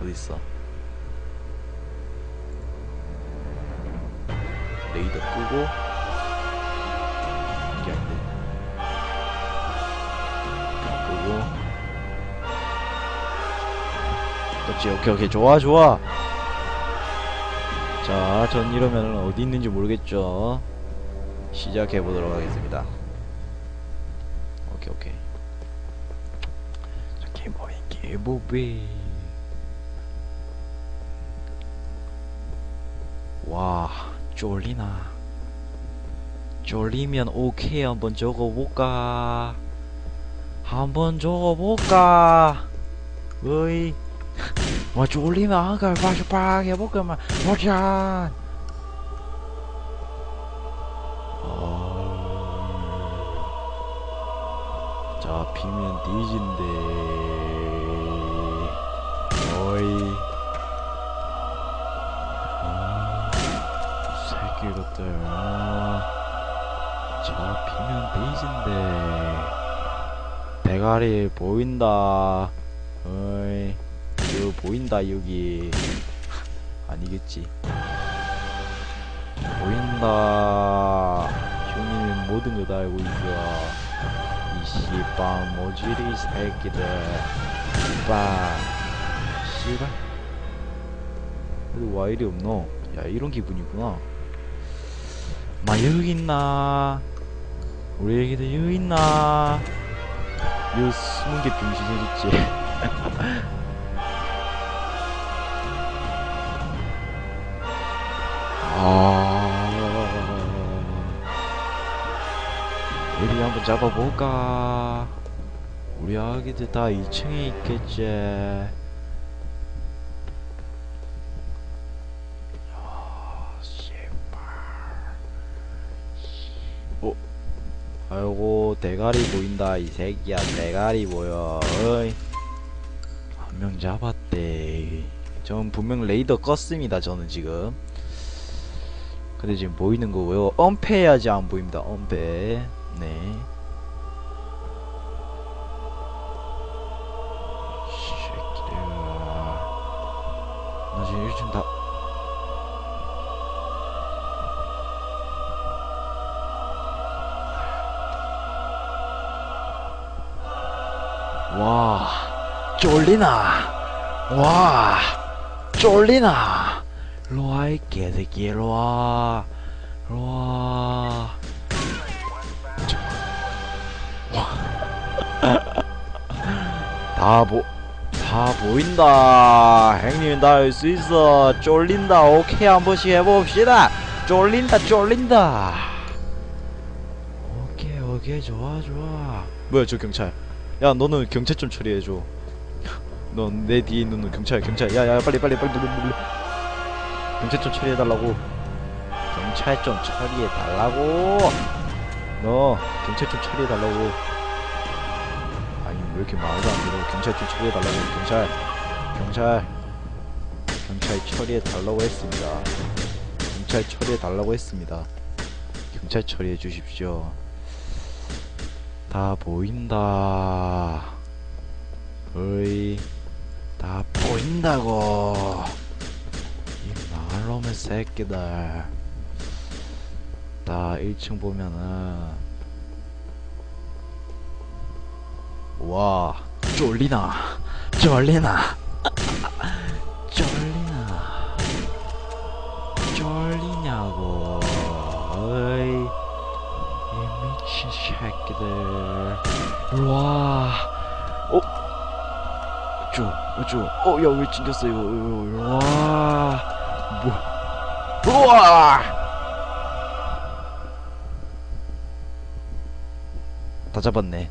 어딨어? 레이더 끄고. 이게 안돼. 끄고. 그렇지. 오케이 오케이. 좋아 좋아. 자 전 이러면 어디 있는지 모르겠죠. 시작해 보도록 하겠습니다. 오케이 오케이. 자 개보이 개보비 와 쫄리나. 쫄리면 오케이 한번 적어볼까? 한번 적어볼까? 어이. 와 쫄리면 한글 빠삭빠삭 해볼까? 만 보자 어... 잡히면 뒤진대. 어이 새끼 것들 아, 잡히면 뒤진대 대가리 보인다. 어이 이거 보인다 여기. 아니겠지. 보인다. 형님이 모든 거 다 알고 있어. 이 씨빵 모지리 새끼들. 빵 씨발. 그래도 와 이리 없노? 야 이런 기분이구나 마 여기 있나? 우리 애기들 여기 있나? 요 숨은 게 병신이겠지? 아. 우리 한번 잡아볼까? 우리 아기들 다 2층에 있겠지 아이고 대가리 보인다 이 새끼야. 대가리 보여 어이. 한 명 잡았대. 전 분명 레이더 껐습니다 저는 지금. 근데 지금 보이는 거고요 엄폐해야지 안 보입니다. 엄폐. 네. 새끼들. 나 지금 1층 다 와, 쫄리나? 와, 쫄리나? 일로와, 이 개새끼. 저- 와. 다 보, 다 보인다. 형님, 나할수 있어. 쫄린다. 오케이, 한 번씩 해봅시다. 쫄린다, 쫄린다. 오케이, 오케이, 좋아, 좋아. 뭐야, 저 경찰. 야 너는 경찰 좀 처리해줘. 넌 내 뒤에 있는 놈 경찰 경찰. 야야 빨리 빨리 빨리 빨리 빨리 경찰 좀 처리해달라고. 경찰 좀 처리해달라고. 너 경찰 좀 처리해달라고. 아니 왜 이렇게 말도 안 들어 경찰 좀 처리해달라고. 경찰 경찰 경찰 처리해달라고 했습니다. 경찰 처리해달라고 했습니다. 경찰 처리해 주십시오 다 보인다. 어이, 다 보인다고. 이 말놈의 새끼들. 다 1층 보면은. 와. 쫄리나. 쫄리나. 와 어? 어쭈 어쭈 어 야 왜 찡겼어 이거 이거, 와 뭐? 우와 다 잡았네